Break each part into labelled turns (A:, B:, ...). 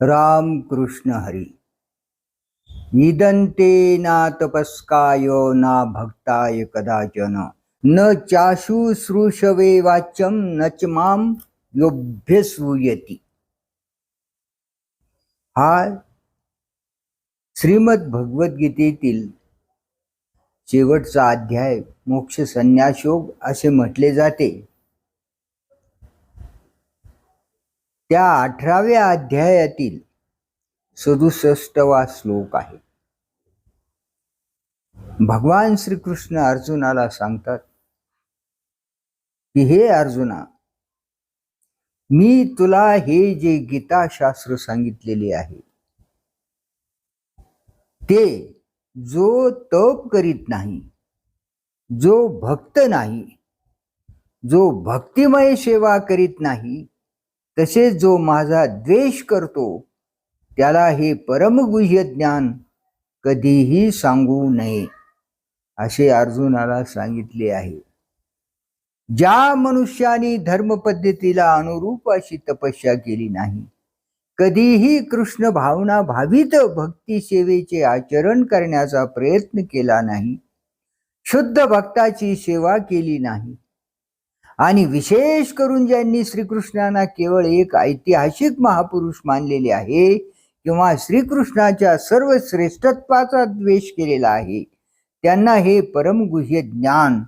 A: राम कृष्ण हरी। निदंते ना तपस्काय ना भक्ताय कदाचन। न चाशुश्रूषवे वाच्यम न च माम योभ्यसूयती हा श्रीमद भगवद्गीतेतील शेवटचा अध्याय मोक्ष संन्यासयोग असे म्हटले जाते. त्या अठराव्या अध्यायातील सदुसष्टवा श्लोक आहे. भगवान श्रीकृष्ण अर्जुनाला सांगतात की हे अर्जुना मी तुला हे जे गीताशास्त्र सांगितलेले आहे ते जो तप करीत नाही जो भक्त नाही जो भक्तिमय सेवा करीत नाही तसेच जो माझा द्वेष करतो त्याला हे परमगुह्य ज्ञान कधीही सांगू नये असे अर्जुनाला सांगितले आहे. ज्या मनुष्याने धर्मपद्धतीला अनुरूप अशी तपस्या केली नाही कधीही कृष्ण भावना भावित भक्ती सेवेचे आचरण करण्याचा प्रयत्न केला नाही शुद्ध भक्ताची सेवा केली नाही आणि विशेष करून ज्यांनी श्रीकृष्णांना केवळ एक ऐतिहासिक महापुरुष मानलेले आहे किंवा श्रीकृष्णाच्या सर्व श्रेष्ठत्वाचा द्वेष केलेला आहे त्यांना हे परमगुह्य ज्ञान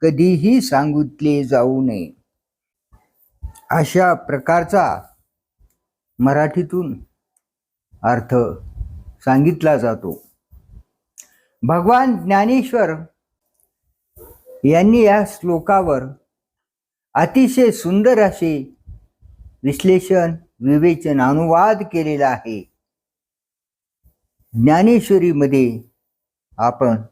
A: कधीही सांगितले जाऊ नये. अशा प्रकारचा मराठीतून अर्थ सांगितला जातो. भगवान ज्ञानेश्वर यांनी या श्लोकावर अतिशय सुंदर असे विश्लेषण विवेचन अनुवाद केलेला आहे. ज्ञानेश्वरीमध्ये आपण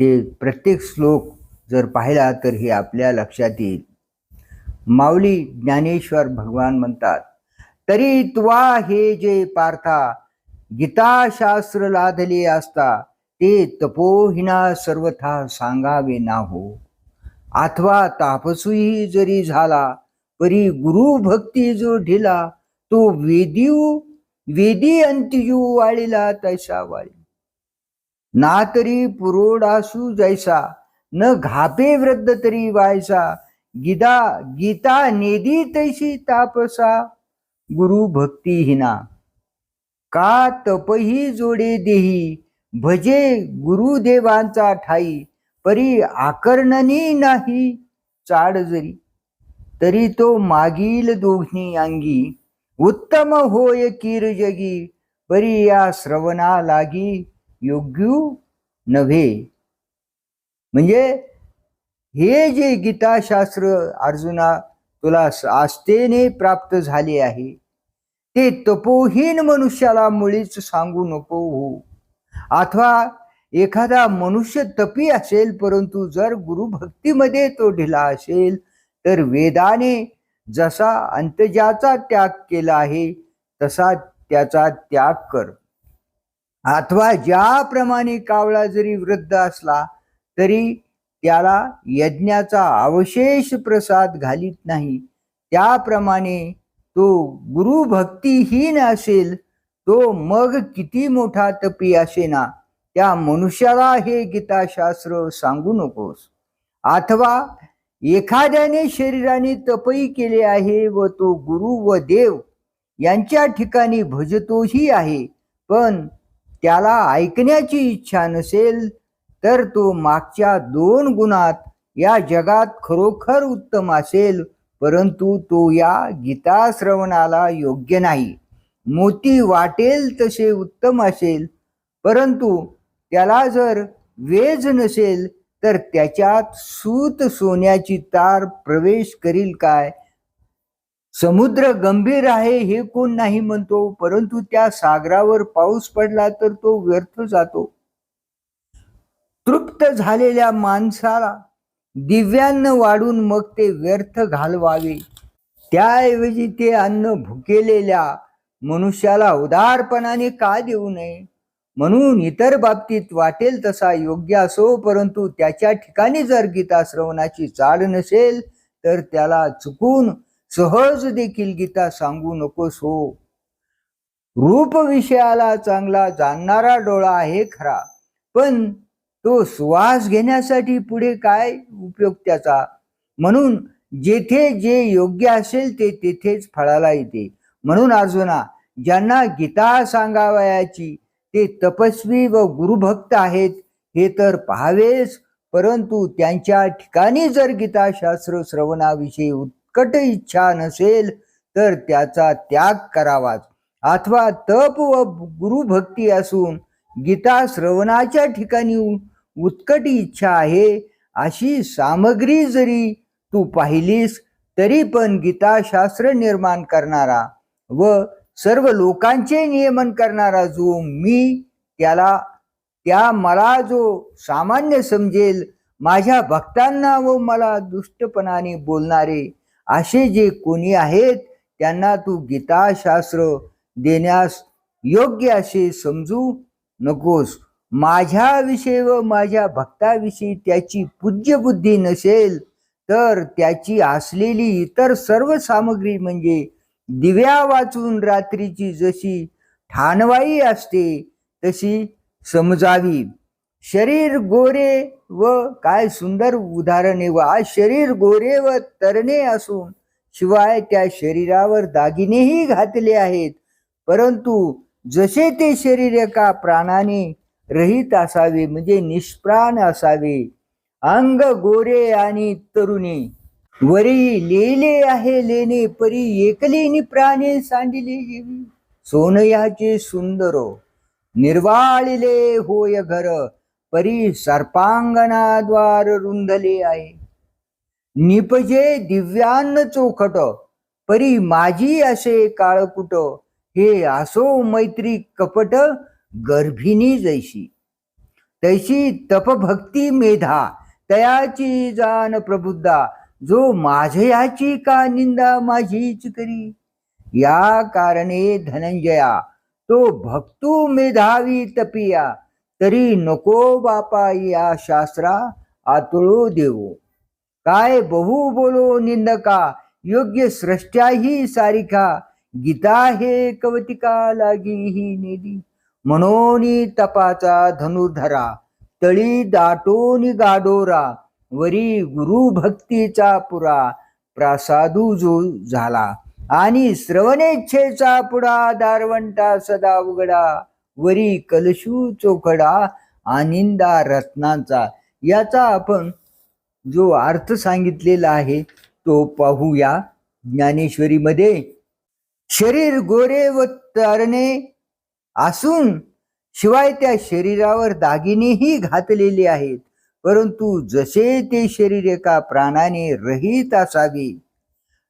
A: ते प्रत्येक श्लोक जर पाहिला तर हे आपल्या लक्षात येईल. माऊली ज्ञानेश्वर भगवान म्हणतात तरी त्वा हे जे पार्था गीताशास्त्र लादले असता ते तपोहिना सर्वथा सांगावे ना हो अथवा तापसूही जरी झाला परी गुरु भक्ती जो ढिला तो वेदिऊ वेदी अंतिजू वाळीला तैसा वाळी. ना तरी पुरोडासू जैसा न घापे वृद्ध तरी वायसा गीता गीता नेदी तैशी तापसा गुरु भक्ती हिना. का तपही जोडे देही भजे गुरुदेवांचा ठाई परी आकर्णनी नाही चाड जरी. तरी तो मागील दोघी अंगी उत्तम होय कीर जगी. परी या श्रवणा लागी योग्यू नव्हे. म्हणजे हे जे गीताशास्त्र अर्जुना तुला आस्थेने प्राप्त झाले आहे ते तपोहीन मनुष्याला मुळीच सांगू नको हो. अथवा एखादा मनुष्य तपी असेल परंतु जर गुरुभक्तीमध्ये तो ढिला असेल तर वेदाने जसा अंतजाचा त्याग केला आहे तसा त्याचा त्याग कर. अथवा ज्याप्रमाणे कावळा जरी वृद्ध असला तरी त्याला यज्ञाचा अवशेष प्रसाद घालीत नाही. त्याप्रमाणे तो गुरुभक्तीहीन असेल तो मग किती मोठा तपी असेना? त्या मनुष्याला हे गीताशास्त्र सांगू नकोस. अथवा एखाद्याने शरीराने तपई केले आहे व तो गुरु व देव यांच्या ठिकाणी भजतोही आहे पण त्याला ऐकण्याची इच्छा नसेल तर तो मागच्या दोन गुणात या जगात खरोखर उत्तम असेल परंतु तो या गीता श्रवणाला योग्य नाही. मोती वाटेल तसे उत्तम असेल परंतु त्याला जर वेज नसेल तर त्याच्यात सूत सोन्याची तार प्रवेश करील काय? समुद्र गंभीर आहे हे कोण नाही म्हणतो परंतु त्या सागरावर पाऊस पडला तर तो व्यर्थ जातो. तृप्त झालेल्या माणसाला दिव्यान्न वाढून मग ते व्यर्थ घालवावे. त्याऐवजी ते अन्न भुकेलेल्या मनुष्याला उदारपणाने का देऊ नये? म्हणून इतर बाबतीत वाटेल तसा योग्य असो परंतु त्याच्या ठिकाणी जर गीता श्रवणाची चाळ नसेल तर त्याला चुकून सहज देखील गीता सांगू नकोस हो. रूप विषयाला चांगला जाणणारा डोळा आहे खरा पण तो सुवास घेण्यासाठी पुढे काय उपयोग त्याचा? म्हणून जेथे जे योग्य असेल ते तेथेच फळाला येते. म्हणून अर्जुना ज्यांना गीता सांगावयाची ते तपस्वी व गुरुभक्त आहेत हे तर पाहावेच. परंतु त्यांच्या ठिकाणी जर गीताशास्त्र श्रवणाविषयी उत्कट इच्छा नसेल तर त्याचा त्याग करावाच. अथवा तप व गुरुभक्ती असून गीता श्रवणाच्या ठिकाणी उत्कट इच्छा आहे अशी सामग्री जरी तू पाहिलीस तरी पण गीताशास्त्र निर्माण करणारा व सर्व लोकांचे नियमन करणारा जो मी त्याला त्या मला जो सामान्य समजेल माझ्या भक्तांना व मला दुष्टपणाने बोलणारे असे जे कोणी आहेत त्यांना तू गीताशास्त्र देण्यास योग्य असे समजू नकोस. माझ्याविषयी व माझ्या भक्ताविषयी त्याची पूज्य बुद्धी नसेल तर त्याची असलेली इतर सर्व सामग्री म्हणजे दिव्या वाचून रात्रीची जशी ठाणवाई असते तशी समजावी. शरीर गोरे व काय सुंदर उदाहरणे व. आज शरीर गोरे व तरणे असून शिवाय त्या शरीरावर दागिनेही घातले आहेत. परंतु जसे ते शरीर एका प्राणाने रहित असावे म्हणजे निष्प्राण असावे. अंग गोरे आणि तरुणे. वरी लेले आहे लेणे परी एकलेनी प्राणे सांडिले सोनयाचे सुंदर निर्वाळिले होय घर परी सर्पांगणाद्वार रुंधले आहे. निपजे दिव्यान्न चोखट परी माझी असे काळकुट हे असो मैत्री कपट गर्भिणी जैशी. तैशी तपभक्ती मेधा तयाची जाण प्रबुद्धा जो माझयाची का निंदा माझीच करी. या कारणे धनंजया तो भक्तू मेधावी तपिया. तरी नको बापा या शास्त्रा आतुळो देवो. काय बहु बोलो निंदका योग्य सृष्ट्याही सारिका. गीता हे कवतिका लागी ही नेली. मनोनी तपाचा धनुर्धरा तळी दाटोनी गाडोरा. वरी गुरु भक्तीचा पुरा प्रासादू जो झाला. आणि श्रवणेच्छेचा पुढा दारवंटा सदा उघडा. वरी कलशू चोखडा आनिंदा रत्नांचा. याचा आपण जो अर्थ सांगितलेला आहे तो पाहूया. ज्ञानेश्वरीमध्ये शरीर गोरे व तरणे असून शिवाय त्या शरीरावर दागिनेही घातलेले आहेत. परंतु जसे ते शरीर एका प्राणाने रहित असावे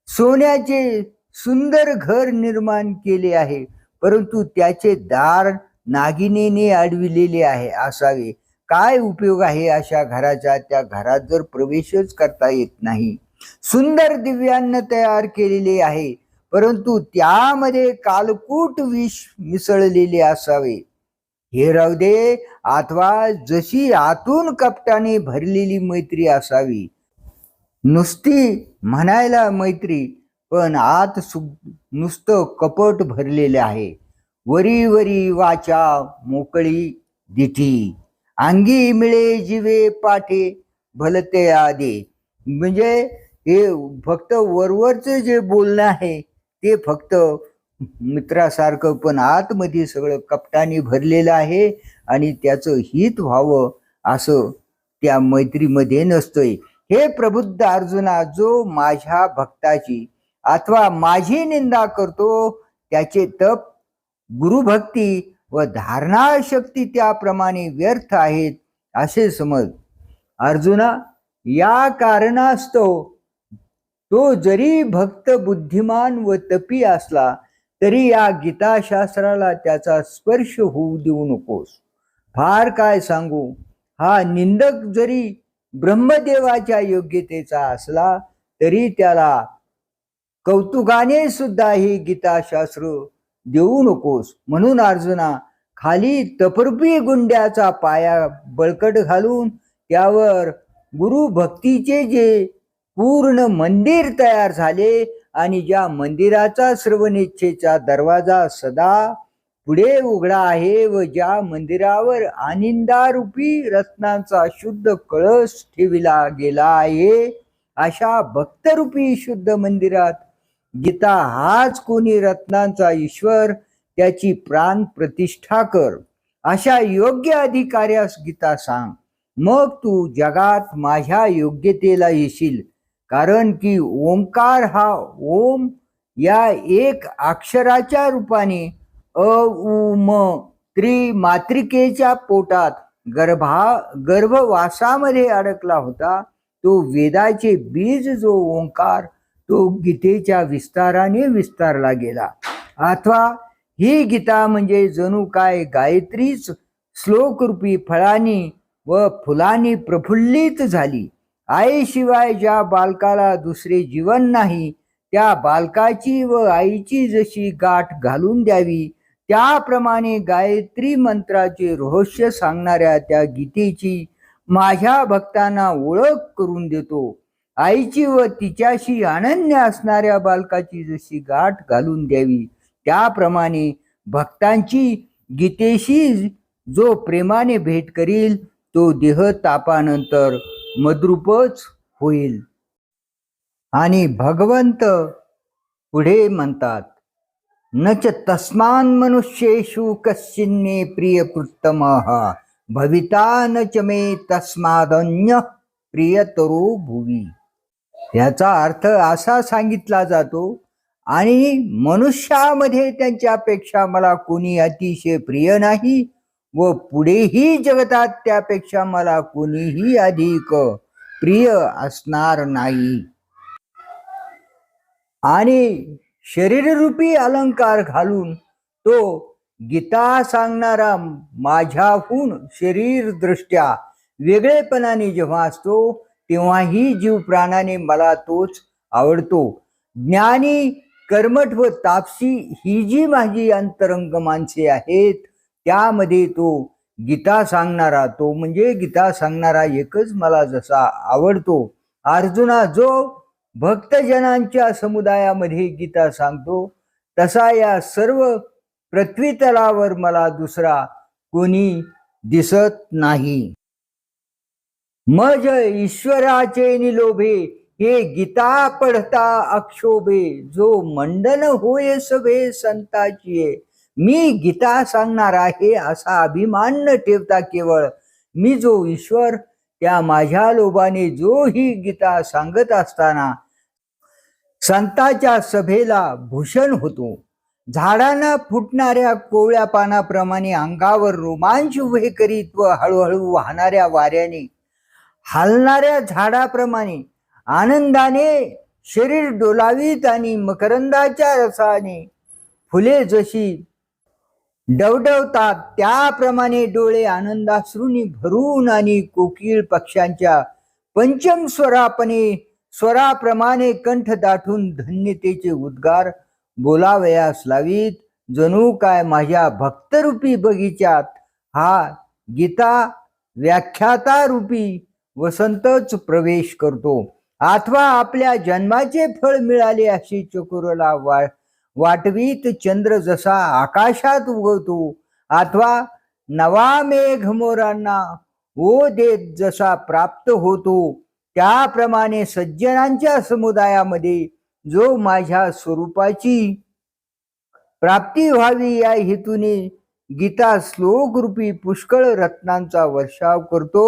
A: सोन्याचे सुंदर घर निर्माण केले आहे परंतु त्याचे दार नागिनेने अडविलेले आहे असावे. काय उपयोग आहे अशा घराचा? त्या घरात जर प्रवेशच करता येत नाही. सुंदर दिव्यान्न तयार केलेले आहे परंतु त्यामध्ये कालकूट विष मिसळलेले असावे. हे राहू दे. अथवा जशी आतून कपटाने भरलेली मैत्री असावी. नुसती म्हणायला मैत्री पण आत सु नुसतं कपट भरलेले आहे. वरी वरी वाचा मोकळी दिठी. अंगी मिळे जिवे पाठे भलते आदे. म्हणजे हे फक्त वरवरचं जे बोलणं आहे ते फक्त मित्रासारखं पण आतमध्ये सगळं कपटाने भरलेलं आहे आणि त्याचं हित व्हावं असं त्या मैत्रीमध्ये नसतोय. हे प्रबुद्ध अर्जुना जो माझ्या भक्ताची अथवा माझी निंदा करतो त्याचे तप गुरुभक्ती व धारणाशक्ती त्याप्रमाणे व्यर्थ आहेत असे समज. अर्जुना या कारणास्तव तो जरी भक्त बुद्धिमान व तपी असला तरी या गीताशास्त्राला त्याचा स्पर्श होऊ देऊ नकोस. फार काय सांगू? हा निंदक जरी ब्रह्मदेवाच्या योग्यतेचा असला तरी त्याला कौतुकाने सुद्धा हे गीताशास्त्र देऊ नकोस. म्हणून अर्जुना खाली तपरपी गुंड्याचा पाया बळकट घालून त्यावर गुरु भक्तीचे जे पूर्ण मंदिर तयार झाले आणि ज्या मंदिराचा श्रवणेच्छेचा दरवाजा सदा पुढे उघडा आहे व ज्या मंदिरावर आनंदारूपी रत्नांचा शुद्ध कळस ठेविला गेला आहे अशा भक्तरूपी शुद्ध मंदिरात गीता हाच कोणी रत्नांचा ईश्वर त्याची प्राण प्रतिष्ठा कर. अशा योग्य अधिकाऱ्यास गीता सांग. मग तू जगात माझ्या योग्यतेला येशील. कारण की ओंकार हा ओम या एक अक्षराच्या रूपाने अ उ म त्रिमात्रिकेच्या पोटात गर्भा गर्भवासामध्ये अडकला होता तो वेदाचे बीज जो ओंकार तो गीतेच्या विस्ताराने विस्तारला गेला. अथवा ही गीता म्हणजे जणू काय गायत्रीच श्लोकरूपी फळांनी व फुलांनी प्रफुल्लित झाली. आईशिवाय ज्या बालकाला दुसरे जीवन नाही त्या बालकाची व आईची जशी गाठ घालून द्यावी त्याप्रमाणे गायत्री मंत्राचे रहस्य सांगणाऱ्या त्या गीतेची माझ्या भक्तांना ओळख करून देतो. आईची व तिच्याशी अनन्य असणाऱ्या बालकाची जशी गाठ घालून द्यावी त्याप्रमाणे भक्तांची गीतेशी जो प्रेमाने भेट करील तो देह तापानंतर मद्रूपच होईल. आणि भगवंत पुढे म्हणतात न च तस्मान मनुष्येषु कश्चिन्मे प्रियकृत्तम भविता न च मे तस्मादन्य प्रियतरो भुवी। याचा अर्थ असा सांगितला जातो आणि मनुष्यामध्ये त्यांच्यापेक्षा मला कोणी अतिशय प्रिय नाही व पुढेही जगतात त्यापेक्षा मला कोणीही अधिक प्रिय असणार नाही. आणि शरीररूपी अलंकार घालून तो गीता सांगणारा माझ्याहून शरीरदृष्ट्या वेगळेपणाने जेव्हा असतो तेव्हाही जीव प्राणाने मला तोच आवडतो. ज्ञानी कर्मठ व तापसी ही जी माझी अंतरंग माणसे आहेत त्यामध्ये तो गीता सांगणारा तो म्हणजे गीता सांगणारा एकच मला जसा आवडतो. अर्जुना जो भक्तजनांच्या समुदायामध्ये गीता सांगतो तसा या सर्व पृथ्वीतलावर मला दुसरा कोणी दिसत नाही. मज ईश्वराचे निलोभे हे गीता पढता अक्षोभे जो मंडन होय सभे संताची. मी गीता सांगणार आहे असा अभिमान न ठेवता केवळ. मी जो ईश्वर त्या माझ्या लोभाने जो ही गीता सांगत असताना संताच्या सभेला भूषण होतो. झाडांना फुटणाऱ्या कोवळ्या पानाप्रमाणे अंगावर रोमांच उभे करीत व हळूहळू वाहणाऱ्या वाऱ्याने हालणाऱ्या झाडाप्रमाणे आनंदाने शरीर डोलावीत आणि मकरंदाच्या रसाने फुले जशी डवडवतात. त्याप्रमाणे डोळे आनंदाश्रूंनी भरून आणि कोकिळ पक्ष्यांच्या पंचम स्वरापणे स्वराप्रमाणे कंठ दाटून धन्यतेचे उद्गार बोलावयास लावीत. जणू काय माझ्या भक्तरूपी बगीच्यात हा गीता व्याख्याता रूपी वसंतच प्रवेश करतो. अथवा आपल्या जन्माचे फळ मिळाले अशी चकोरला वा वाटवीत चंद्र जसा आकाशात उगवतो अथवा नवा मेघ मोरांना ओ देत जसा प्राप्त होतो त्याप्रमाणे सज्जनांच्या समुदायामध्ये जो माझ्या स्वरूपाची प्राप्ती व्हावी या हेतूने गीता श्लोक रूपी पुष्कळ रत्नांचा वर्षाव करतो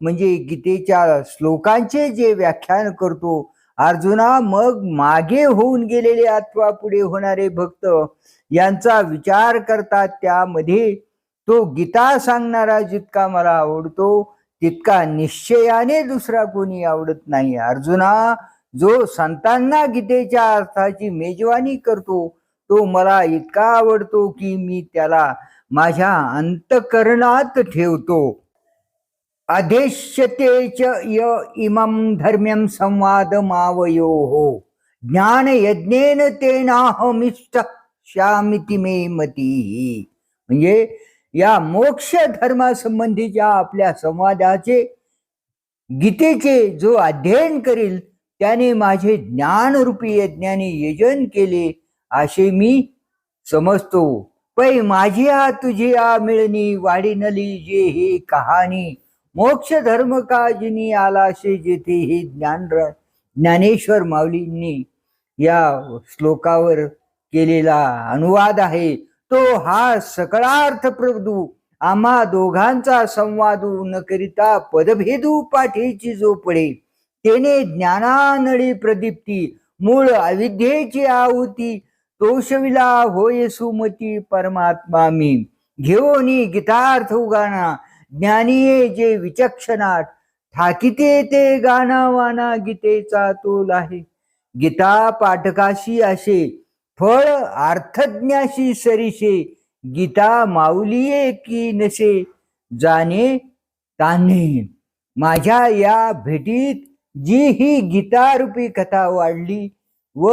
A: म्हणजे गीतेच्या श्लोकांचे जे व्याख्यान करतो अर्जुना मग मागे होऊन गेलेले अथवा पुढे होणारे भक्त यांचा विचार करतात त्यामध्ये. तो गीता सांगणारा जितका मला आवडतो तितका निश्चयाने दुसरा कोणी आवडत नाही. अर्जुना जो संतांना गीतेच्या अर्थाची मेजवानी करतो तो मला इतका आवडतो की मी त्याला माझ्या अंतकरणात ठेवतो. अधेष्यते च य इमं धर्म्यं संवाद ज्ञानयज्ञेन ज्ञान यज्ञेन तेनाहमिष्ट श्यामिति मे मती। म्हणजे या मोक्ष धर्मासंबंधीच्या आपल्या संवादाचे गीतेचे जो अध्ययन करील त्याने माझे ज्ञानरूपी यज्ञाने यजन केले असे मी समजतो. पै माझी आ तुझी आ मिळणी वाढीनली जे ही कहाणी मोक्ष धर्म काजिनी आलाशे जेथे हे ज्ञान ज्ञानेश्वर माऊलींनी या श्लोकावर केलेला अनुवाद आहे. तो हा सकळार्थ प्रभू आम्हा दोघांचा संवादू न करिता पदभेदू पाठीची जो पडे तेने ज्ञानानळी प्रदीप्ती मूळ अविद्येची आहुती तोषविला होय सुमती परमात्मा मी. घेऊनी गीतार्थ उगाना ज्ञानीये जे विचक्षणात ठाकिते ते गाना वाना गीतेचा तोल आहे. गीता पाठकाशी असे फळ अर्थज्ञाशी सरीशे गीता माऊलीये की नसे जाणे ताने माझ्या या भेटीत जी ही गीतारूपी कथा वाढली व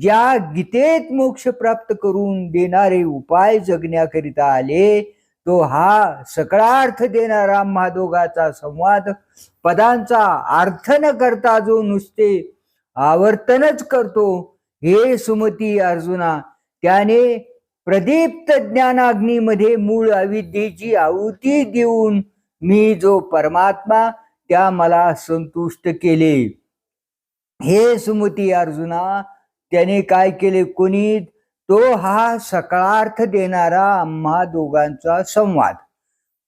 A: ज्या गीतेत मोक्ष प्राप्त करून देणारे उपाय जगण्याकरिता आले तो हा सकळार्थ देणारा महादोगाचा संवाद पदांचा अर्थ न करता जो नुसते आवर्तनच करतो हे सुमती अर्जुना त्याने प्रदीप्त ज्ञानाग्नीमध्ये मूळ अविद्येची आहुती देऊन मी जो परमात्मा त्या मला संतुष्ट केले. हे सुमती अर्जुना त्याने काय केले कोणी तो हा सकारार्थ देणारा आम्हा दोघांचा संवाद.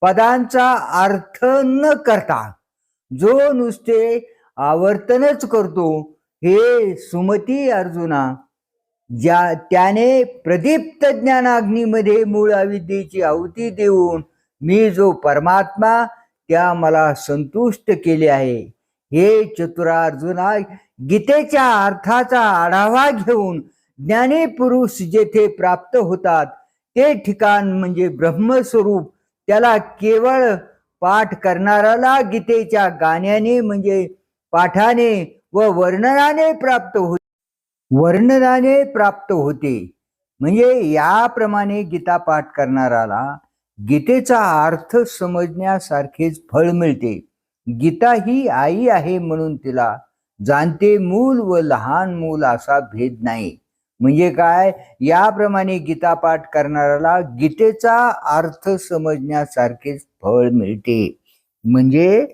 A: पदांचा अर्थ न करता जो नुसते आवर्तनच करतो हे सुमती अर्जुना ज्या त्याने प्रदीप्त ज्ञानाग्नीमध्ये मूळ अविद्येची आहुती देऊन मी जो परमात्मा त्या मला संतुष्ट केले आहे. हे चतुरा अर्जुना गीतेच्या अर्थाचा आढावा घेऊन ज्ञानी पुरुष जेथे प्राप्त होतात ते ठिकाण म्हणजे ब्रह्मस्वरूप. त्याला केवळ पाठ करणाऱ्याला गीतेच्या गाण्याने म्हणजे पाठाने व वर्णनाने प्राप्त होते वर्णनाने प्राप्त होते. म्हणजे याप्रमाणे गीता पाठ करणाराला गीतेचा अर्थ समजण्यासारखेच फळ मिळते. गीता ही आई आहे म्हणून तिला जाणते मूल व लहान मूल असा भेद नाही. म्हणजे काय? याप्रमाणे गीता पाठ करणाऱ्याला गीतेचा अर्थ समजण्यासारखेच फळ मिळते. म्हणजे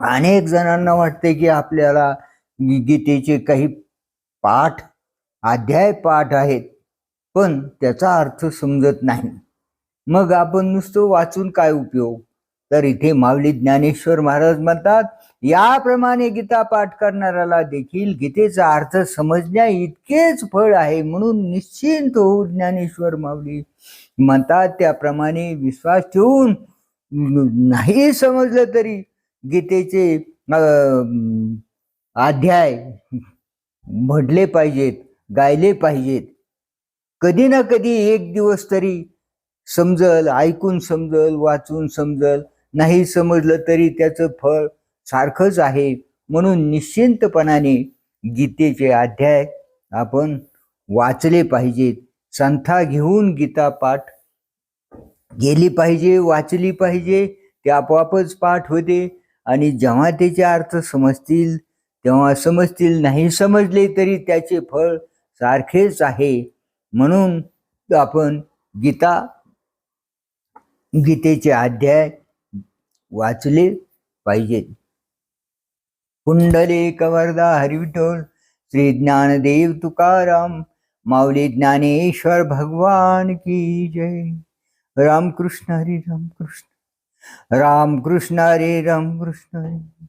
A: अनेक जणांना वाटते की आपल्याला गीतेचे काही पाठ अध्याय पाठ आहेत पण त्याचा अर्थ समजत नाही. मग आपण नुसतं वाचून काय उपयोग? तर इथे माऊली ज्ञानेश्वर महाराज म्हणतात याप्रमाणे गीता पाठ करणाऱ्याला देखील गीतेचा अर्थ समजण्या इतकेच फळ आहे म्हणून निश्चिंत होऊ ज्ञानेश्वर माऊली म्हणतात त्याप्रमाणे विश्वास ठेवून नाही समजलं तरी गीतेचे अध्याय म्हटले पाहिजेत गायले पाहिजेत. कधी ना कधी एक दिवस तरी समजल ऐकून समजल वाचून समजल नाही समजलं तरी त्याचं फळ सारखंच आहे. म्हणून निश्चिंतपणाने गीतेचे अध्याय आपण वाचले पाहिजेत. संथा घेऊन गीता पाठ गेली पाहिजे वाचली पाहिजे ते आपोआपच पाठ होते. आणि जेव्हा त्याचे अर्थ समजतील तेव्हा समजतील नाही समजले तरी त्याचे फळ सारखेच आहे. म्हणून आपण गीता गीतेचे अध्याय वाचले पाहिजेत. कुंडले कवरदा हरिविठोल श्री ज्ञानदेव तुकाराम माऊली ज्ञानेश्वर भगवान की जय. रामकृष्ण हरी रामकृष्ण रामकृष्ण हरे रामकृष्ण हरे.